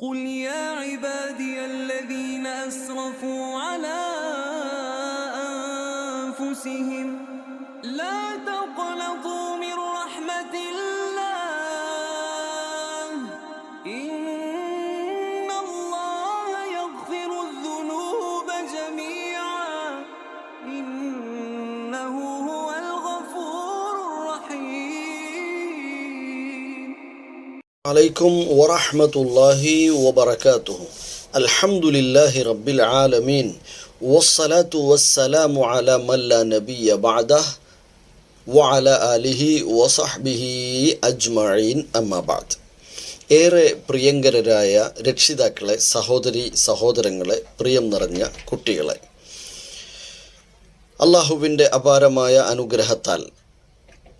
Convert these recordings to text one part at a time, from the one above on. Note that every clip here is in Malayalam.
قل يا عبادي الذين أسرفوا على أنفسهم لا تقنطوا من رحمة الله إن الله يغفر الذنوب جميعا إنه عليكم ورحمة الله وبركاته الحمد لله رب العالمين والصلاة والسلام على من لا نبي بعده وعلى آله وصحبه أجمعين أما بعد ഏറെ പ്രിയങ്കരരായ രക്ഷിതാക്കളെ സഹോദരി സഹോദരങ്ങളെ പ്രിയം നിറഞ്ഞ കുട്ടികളെ അള്ളാഹുവിൻ്റെ അപാരമായ അനുഗ്രഹത്താൽ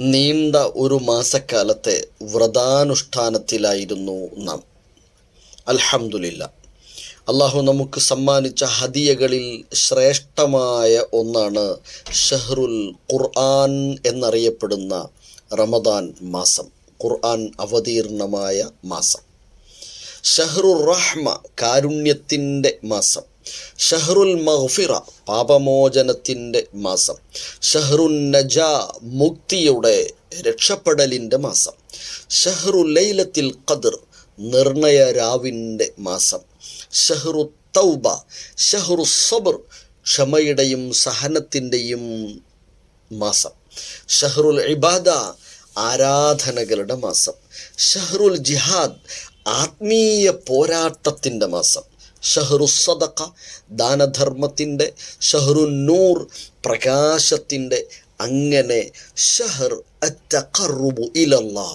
നീണ്ട ഒരു മാസക്കാലത്തെ വ്രതാനുഷ്ഠാനത്തിലായിരുന്നു നാം. അൽഹമുല്ല അള്ളാഹു നമുക്ക് സമ്മാനിച്ച ഹദിയകളിൽ ശ്രേഷ്ഠമായ ഒന്നാണ് ഷഹ്റുൽ ഖുർആൻ എന്നറിയപ്പെടുന്ന റമദാൻ മാസം ഖുർആൻ അവതീർണമായ മാസം. ഷഹ്റുർ റഹ്മ കാരുണ്യത്തിന്റെ മാസം. ഷഹ്റുൽ മഗ്ഫിറ പാപമോചനത്തിന്റെ മാസം. ഷഹ്റുൻ നജ മുക്തിയുടെ രക്ഷപ്പെടലിന്റെ മാസം. ഷഹ്റു ലൈലത്തിൽ ഖദർ നിർണയ രാവിന്റെ മാസം. ഷഹ്റു തൗബ ഷഹ്റു സബർ ക്ഷമയുടെയും സഹനത്തിന്റെയും മാസം. ഷഹ്റുൽ ഇബാദ ആരാധനകളുടെ മാസം. ഷഹ്റുൽ ജിഹാദ് ആത്മീയ പോരാട്ടത്തിന്റെ മാസം. ഷഹ്റു സദഖ ദാനധർമ്മത്തിന്റെ ഷഹ്റു നൂർ പ്രകാശത്തിന്റെ അങ്ങനെ ഷഹർ അറ്റക്കറുബു ഇലല്ലാ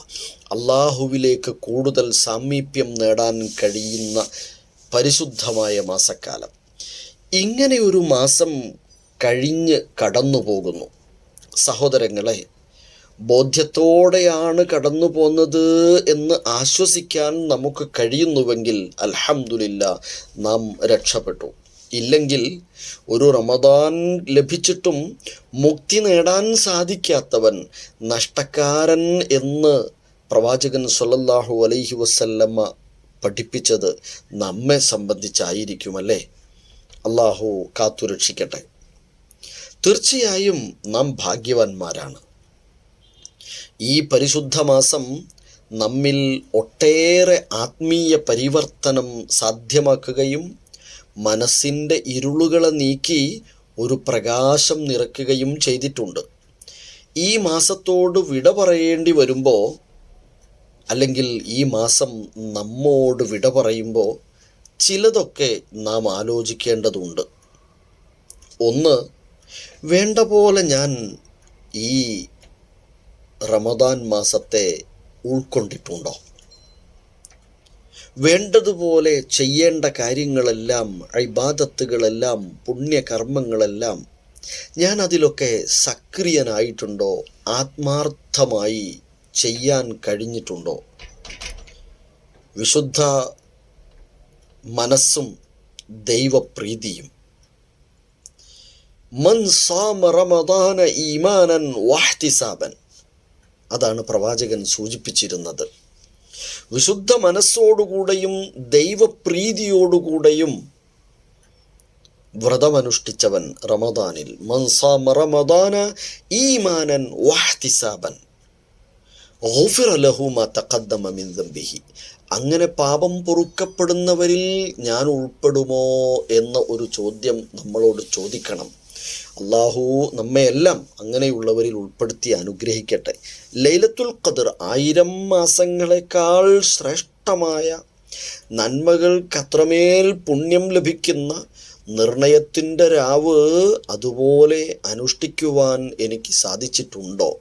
അള്ളാഹുവിലേക്ക് കൂടുതൽ സാമീപ്യം നേടാൻ കഴിയുന്ന പരിശുദ്ധമായ മാസക്കാലം. ഇങ്ങനെ ഒരു മാസം കഴിഞ്ഞ് കടന്നു പോകുന്നു സഹോദരങ്ങളെ ബോധ്യത്തോടെയാണ് കടന്നു പോന്നത് എന്ന് ആശ്വസിക്കാൻ നമുക്ക് കഴിയുന്നുവെങ്കിൽ അലഹമില്ല നാം രക്ഷപ്പെട്ടു. ഇല്ലെങ്കിൽ ഒരു റമദാൻ ലഭിച്ചിട്ടും മുക്തി നേടാൻ സാധിക്കാത്തവൻ നഷ്ടക്കാരൻ എന്ന് പ്രവാചകൻ സൊല്ലാഹു അലൈഹി വസല്ലമ്മ പഠിപ്പിച്ചത് നമ്മെ സംബന്ധിച്ചായിരിക്കുമല്ലേ? അള്ളാഹു കാത്തുരക്ഷിക്കട്ടെ. തീർച്ചയായും നാം ഭാഗ്യവാന്മാരാണ്. ഈ പരിശുദ്ധ മാസം നമ്മിൽ ഒട്ടേറെ ആത്മീയ പരിവർത്തനം സാധ്യമാക്കുകയും മനസ്സിന്റെ ഇരുളുകളെ നീക്കി ഒരു പ്രകാശം നിറയ്ക്കുകയും ചെയ്തിട്ടുണ്ട്. ഈ മാസത്തോട് വിട പറയേണ്ടി വരുമ്പോൾ അല്ലെങ്കിൽ ഈ മാസം നമ്മോട് വിട പറയുമ്പോൾ ചിലതൊക്കെ നാം ആലോചിക്കേണ്ടതുണ്ട്. ഒന്ന് വേണ്ട പോലെ ഞാൻ ഈ റമദാൻ മാസത്തെ ഉൾക്കൊണ്ടിട്ടുണ്ടോ? വേണ്ടതുപോലെ ചെയ്യേണ്ട കാര്യങ്ങളെല്ലാം ഇബാദത്തുകളെല്ലാം പുണ്യകർമ്മങ്ങളെല്ലാം ഞാൻ അതിലൊക്കെ സക്രിയനായിട്ടുണ്ടോ? ആത്മാർത്ഥമായി ചെയ്യാൻ കഴിഞ്ഞിട്ടുണ്ടോ? വിശുദ്ധ മനസ്സും ദൈവപ്രീതിയും. മൻ സാമ റമദാന ഈമാനൻ വാഹ്തിസാബൻ. അതാണ് പ്രവാചകൻ സൂചിപ്പിച്ചിരുന്നത്. വിശുദ്ധ മനസ്സോടുകൂടെയും ദൈവപ്രീതിയോടുകൂടെയും വ്രതമനുഷ്ഠിച്ചവൻ റമദാനിൽ. മൻസാമ ഈമാനൻ വാഹ്തിസാബൻ. അങ്ങനെ പാപം പൊറുക്കപ്പെടുന്നവരിൽ ഞാൻ ഉൾപ്പെടുമോ എന്ന ഒരു ചോദ്യം നമ്മളോട് ചോദിക്കണം. അള്ളാഹു നമ്മയെല്ലാം അങ്ങനെയുള്ളവരിൽ ഉൾപ്പെടുത്തി അനുഗ്രഹിക്കട്ടെ. ലൈലത്തുൽ ഖദർ ആയിരം മാസങ്ങളെക്കാൾ ശ്രേഷ്ഠമായ നന്മകൾക്കത്രമേൽ പുണ്യം ലഭിക്കുന്ന നിർണയത്തിന്റെ രാവ് അതുപോലെ അനുഷ്ഠിക്കുവാൻ എനിക്ക് സാധിച്ചിട്ടുണ്ടോ?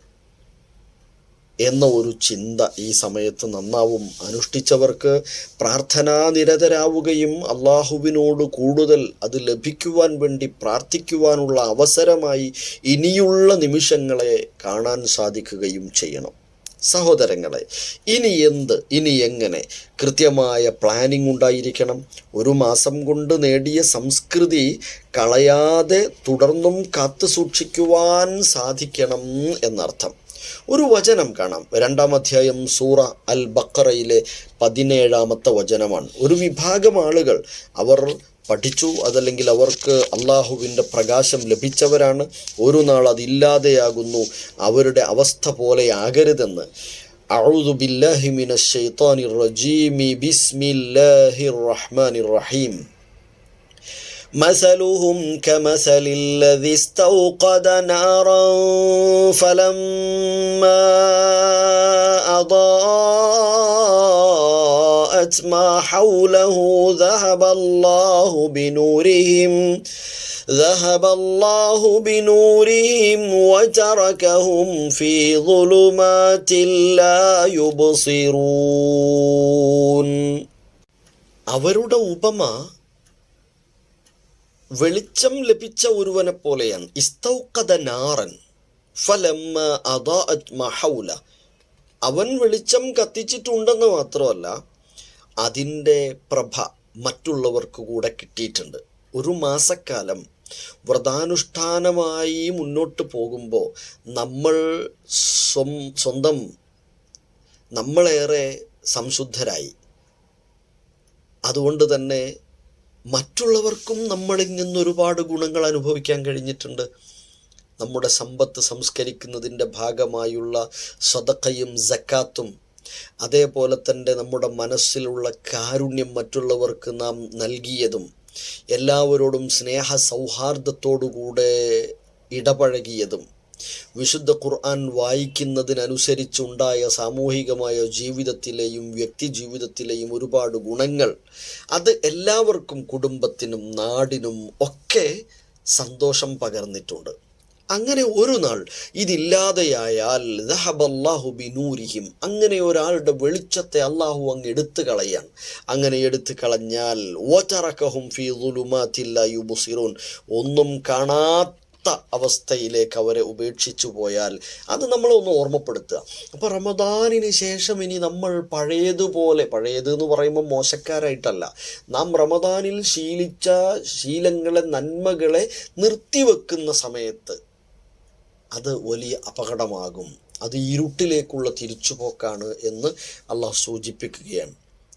എന്ന ഒരു ചിന്ത ഈ സമയത്ത് നന്നാവും. അനുഷ്ഠിച്ചവർക്ക് പ്രാർത്ഥനാ നിരതരാവുകയും അള്ളാഹുവിനോട് കൂടുതൽ അത് ലഭിക്കുവാൻ വേണ്ടി പ്രാർത്ഥിക്കുവാനുള്ള അവസരമായി ഇനിയുള്ള നിമിഷങ്ങളെ കാണാൻ സാധിക്കുകയും ചെയ്യണം. സഹോദരങ്ങളെ ഇനി എന്ത് ഇനി എങ്ങനെ? കൃത്യമായ പ്ലാനിംഗ് ഉണ്ടായിരിക്കണം. ഒരു മാസം കൊണ്ട് നേടിയ സംസ്കൃതി കളയാതെ തുടർന്നും കാത്തു സൂക്ഷിക്കുവാൻ സാധിക്കണം എന്നർത്ഥം. ഒരു വചനം കാണാം രണ്ടാം അധ്യായം സൂറ അൽ ബക്കറയിലെ പതിനേഴാമത്തെ വചനമാണ് ഒരു വിഭാഗം ആളുകൾ അവർ പഠിച്ചു അതല്ലെങ്കിൽ അവർക്ക് അള്ളാഹുവിൻ്റെ പ്രകാശം ലഭിച്ചവരാണ് ഒരു നാൾ അതില്ലാതെയാകുന്നു അവരുടെ അവസ്ഥ പോലെയാകരുതെന്ന് أعوذ بالله من الشيطان الرجيم بسم الله الرحمن الرحيم مثلهم كمثل الذي استوقد نارا فلما أضاءت ما حوله ذهب الله بنورهم ذهب الله بنورهم وتركهم في ظلمات لا يبصرون അവരുടെ ഉപമ വെളിച്ചം ലഭിച്ച ഒരുവനെ പോലെയാണ് ഇസ്തൗക്കത നാറൻ ഫലമ്മ മഹൗല. അവൻ വെളിച്ചം കത്തിച്ചിട്ടുണ്ടെന്ന് മാത്രമല്ല അതിന്റെ പ്രഭ മറ്റുള്ളവർക്ക് കൂടെ കിട്ടിയിട്ടുണ്ട്. ഒരു മാസക്കാലം വ്രതാനുഷ്ഠാനമായി മുന്നോട്ട് പോകുമ്പോൾ നമ്മൾ സ്വം സ്വന്തം നമ്മളേറെ സംശുദ്ധരായി. അതുകൊണ്ട് തന്നെ മറ്റുള്ളവർക്കും നമ്മളിൽ നിന്ന് ഒരുപാട് ഗുണങ്ങൾ അനുഭവിക്കാൻ കഴിഞ്ഞിട്ടുണ്ട്. നമ്മുടെ സമ്പത്ത് സംസ്കരിക്കുന്നതിന്റെ ഭാഗമായുള്ള സ്വതക്കയും ജക്കാത്തും അതേപോലെ തന്നെ നമ്മുടെ മനസ്സിലുള്ള കാരുണ്യം മറ്റുള്ളവർക്ക് നാം നൽകിയതും എല്ലാവരോടും സ്നേഹ സൗഹാർദ്ദത്തോടുകൂടെ ഇടപഴകിയതും വിശുദ്ധ ഖുർആൻ വായിക്കുന്നതിനനുസരിച്ചുണ്ടായ സാമൂഹികമായ ജീവിതത്തിലെയും വ്യക്തി ജീവിതത്തിലെയും ഒരുപാട് ഗുണങ്ങൾ അത് എല്ലാവർക്കും കുടുംബത്തിനും നാടിനും ഒക്കെ സന്തോഷം പകർന്നിട്ടുണ്ട്. അങ്ങനെ ഒരു നാൾ ഇതില്ലാതെയായാൽ ദഹബല്ലാഹു ബിനൂരിഹിം അങ്ങനെ ഒരാളുടെ വെളിച്ചത്തെ അള്ളാഹു അങ്ങ് എടുത്തു കളയാൻ അങ്ങനെ എടുത്തു കളഞ്ഞാൽ ഫീ ഒന്നും കാണാത്ത അവസ്ഥയിലേക്ക് അവരെ ഉപേക്ഷിച്ചു പോയാൽ അത് നമ്മളൊന്ന് ഓർമ്മപ്പെടുത്തുക. അപ്പോൾ റമദാനിന് ശേഷം ഇനി നമ്മൾ പഴയതുപോലെ പഴയത് എന്ന് പറയുമ്പോൾ മോശക്കാരായിട്ടല്ല. നാം റമദാനിൽ ശീലിച്ച ശീലങ്ങളെ നന്മകളെ നിർത്തിവെക്കുന്ന സമയത്ത് അത് വലിയ അപകടമാകും. അത് ഇരുട്ടിലേക്കുള്ള തിരിച്ചുപോക്കാണ് എന്ന് അള്ളാഹ് സൂചിപ്പിക്കുകയാണ്.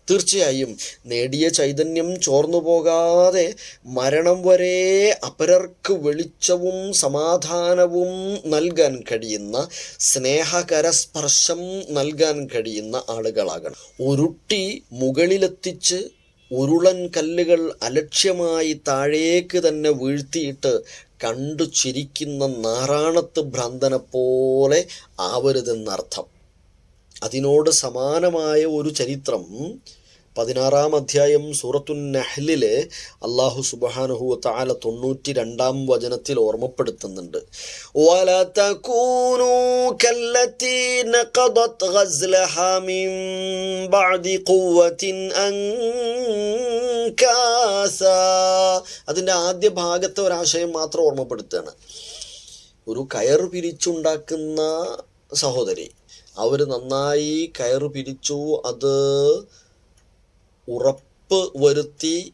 തീർച്ചയായും നേടിയ ചൈതന്യം ചോർന്നു പോകാതെ മരണം വരെ അപരർക്ക് വെളിച്ചവും സമാധാനവും നൽകാൻ കഴിയുന്ന സ്നേഹകരസ്പർശം നൽകാൻ കഴിയുന്ന ആളുകളാകണം. ഉരുട്ടി മുകളിലെത്തിച്ച് ഉരുളൻ കല്ലുകൾ അലക്ഷ്യമായി താഴേക്ക് തന്നെ വീഴ്ത്തിയിട്ട് കണ്ടു ചിരിക്കുന്ന നാറാണത്ത് ഭ്രാന്തനെ പോലെ ആവരുതെന്നർത്ഥം. അതിനോട് സമാനമായ ഒരു ചരിത്രം പതിനാറാം അധ്യായം സൂറത്തുൻ നഹ്ലിലെ അള്ളാഹു സുബാനുഹു താല തൊണ്ണൂറ്റി രണ്ടാം വചനത്തിൽ ഓർമ്മപ്പെടുത്തുന്നുണ്ട്. അതിന്റെ ആദ്യ ഭാഗത്തെ ഒരാശയം മാത്രം ഓർമ്മപ്പെടുത്തുകയാണ്. ഒരു കയർ പിരിച്ചുണ്ടാക്കുന്ന സഹോദരി അവർ നന്നായി കയറു പിരിച്ചു അത് ഉറപ്പ് വരുത്തി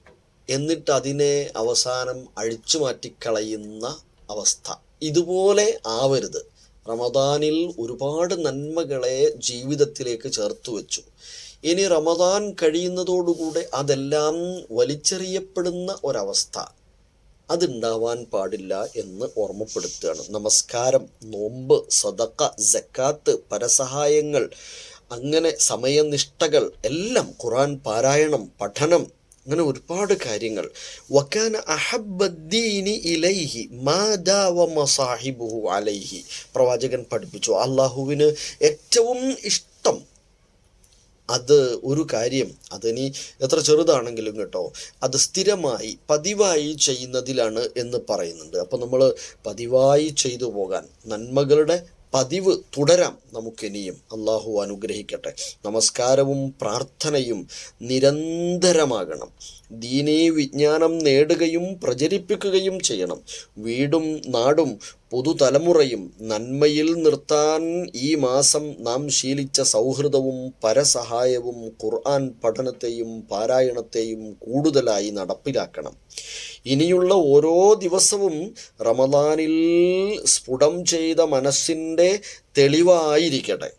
എന്നിട്ട് അതിനെ അവസാനം അഴിച്ചു മാറ്റിക്കളയുന്ന അവസ്ഥ. ഇതുപോലെ ആവരുത്. റമദാനിൽ ഒരുപാട് നന്മകളെ ജീവിതത്തിലേക്ക് ചേർത്തു വെച്ചു. ഇനി റമദാൻ കഴിയുന്നതോടുകൂടെ അതെല്ലാം വലിച്ചെറിയപ്പെടുന്ന ഒരവസ്ഥ. അതുണ്ടാവാൻ പാടില്ല എന്ന് ഓർമ്മപ്പെടുത്തുകയാണ്. നമസ്കാരം നോമ്പ് സദക്ക ജക്കാത്ത് പരസഹായങ്ങൾ അങ്ങനെ സമയനിഷ്ഠകൾ എല്ലാം ഖുറാൻ പാരായണം പഠനം അങ്ങനെ ഒരുപാട് കാര്യങ്ങൾ. വക്കാന അഹബദ്ദീനി ഇലൈഹി മസാഹിബുഹു അലൈഹി. പ്രവാചകൻ പഠിപ്പിച്ചു അള്ളാഹുവിന് ഏറ്റവും ഇഷ്ടം അത് ഒരു കാര്യം അതിനി എത്ര ചെറുതാണെങ്കിലും കേട്ടോ അത് സ്ഥിരമായി പതിവായി ചെയ്യുന്നതിലാണ് എന്ന് പറയുന്നുണ്ട്. അപ്പോൾ നമ്മൾ പതിവായി ചെയ്തു പോകാൻ നന്മകളുടെ പതിവ് തുടരാം നമുക്കിനിയും. അള്ളാഹു അനുഗ്രഹിക്കട്ടെ. നമസ്കാരവും പ്രാർത്ഥനയും നിരന്തരമാകണം. ദീനീ വിജ്ഞാനം നേടുകയും പ്രചരിപ്പിക്കുകയും ചെയ്യണം. വീടും നാടും പുതുതലമുറയും നന്മയിൽ നിർത്താൻ ഈ മാസം നാം ശീലിച്ച സൗഹൃദവും പരസഹായവും ഖുർആൻ പഠനത്തെയും പാരായണത്തെയും കൂടുതലായി നടപ്പിലാക്കണം. ഇനിയുള്ള ഓരോ ദിവസവും റമദാനിൽ സ്ഫുടം ചെയ്ത മനസ്സിന്റെ തെളിവായിരിക്കട്ടെ.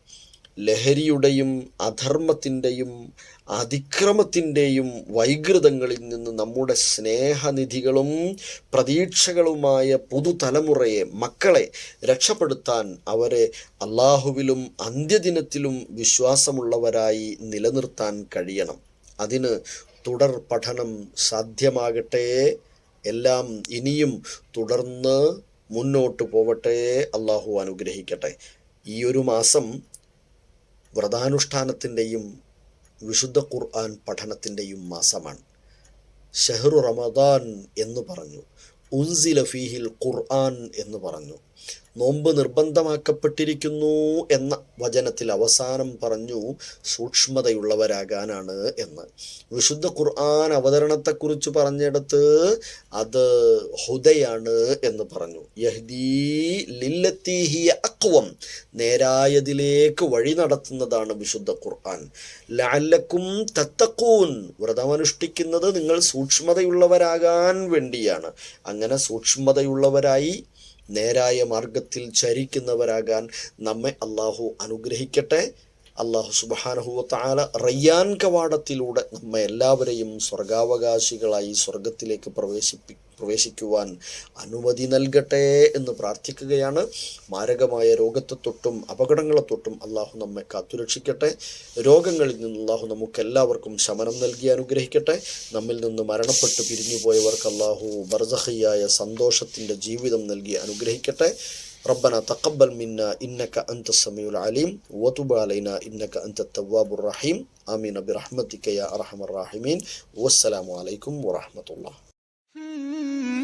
ലഹരിയുടെയും അധർമ്മത്തിന്റെയും അതിക്രമത്തിന്റെയും വൈകൃതങ്ങളിൽ നിന്ന് നമ്മുടെ സ്നേഹനിധികളും പ്രതീക്ഷകളുമായ പുതുതലമുറയെ മക്കളെ രക്ഷപ്പെടുത്താൻ അവരെ അള്ളാഹുവിലും അന്ത്യദിനത്തിലും വിശ്വാസമുള്ളവരായി നിലനിർത്താൻ കഴിയണം. അതിന് തുടർ പഠനം സാധ്യമാകട്ടെ. എല്ലാം ഇനിയും തുടർന്ന് മുന്നോട്ട് പോവട്ടെ അള്ളാഹു അനുഗ്രഹിക്കട്ടെ. ഈ ഒരു മാസം വ്രതാനുഷ്ഠാനത്തിന്റെയും വിശുദ്ധ ഖുർആൻ പഠനത്തിന്റെയും മാസമാണ്. ഷെഹ്റു റമദാൻ എന്ന് പറഞ്ഞു. ഉൻസില ഫീഹിൽ ഖുർആൻ എന്ന് പറഞ്ഞു. നോമ്പ് നിർബന്ധമാക്കപ്പെട്ടിരിക്കുന്നു എന്ന വചനത്തിൽ അവസാനം പറഞ്ഞു സൂക്ഷ്മതയുള്ളവരാകാനാണ് എന്ന്. വിശുദ്ധ ഖുർആൻ അവതരണത്തെക്കുറിച്ച് പറഞ്ഞെടുത്ത് അത് ഹുദയാണ് എന്ന് പറഞ്ഞു. യഹ്ദീ ലില്ലത്തിഹിയ അക്വം നേരായതിലേക്ക് വഴി നടത്തുന്നതാണ് വിശുദ്ധ ഖുർആൻ. ലാലക്കും തത്തക്കൂൻ വ്രതമനുഷ്ഠിക്കുന്നത് നിങ്ങൾ സൂക്ഷ്മതയുള്ളവരാകാൻ വേണ്ടിയാണ്. അങ്ങനെ സൂക്ഷ്മതയുള്ളവരായി നേരായ മാർഗത്തിൽ ചരിക്കുന്നവരാകാൻ നമ്മെ അള്ളാഹു അനുഗ്രഹിക്കട്ടെ. അള്ളാഹു സുബാനഹുവ താല റയ്യാൻ കവാടത്തിലൂടെ നമ്മെ എല്ലാവരെയും സ്വർഗാവകാശികളായി സ്വർഗത്തിലേക്ക് പ്രവേശിപ്പി പ്രവേശിക്കുവാൻ അനുമതി നൽകട്ടെ എന്ന് പ്രാർത്ഥിക്കുകയാണ് മാരകമായ രോഗത്തെ തൊട്ടും അപകടങ്ങളെ തൊട്ടും അള്ളാഹു നമ്മെ കാത്തുരക്ഷിക്കട്ടെ രോഗങ്ങളിൽ നിന്ന് അള്ളാഹു നമുക്ക് എല്ലാവർക്കും ശമനം നൽകി അനുഗ്രഹിക്കട്ടെ നമ്മിൽ നിന്ന് മരണപ്പെട്ട് പിരിഞ്ഞുപോയവർക്ക് അള്ളാഹു ബർസഹിയായ സന്തോഷത്തിൻ്റെ ജീവിതം നൽകി അനുഗ്രഹിക്കട്ടെ ربنا تقبل منا إنك أنت السميع العليم وتب علينا إنك أنت التواب الرحيم آمين برحمتك يا أرحم الراحمين والسلام عليكم ورحمة الله Hmm.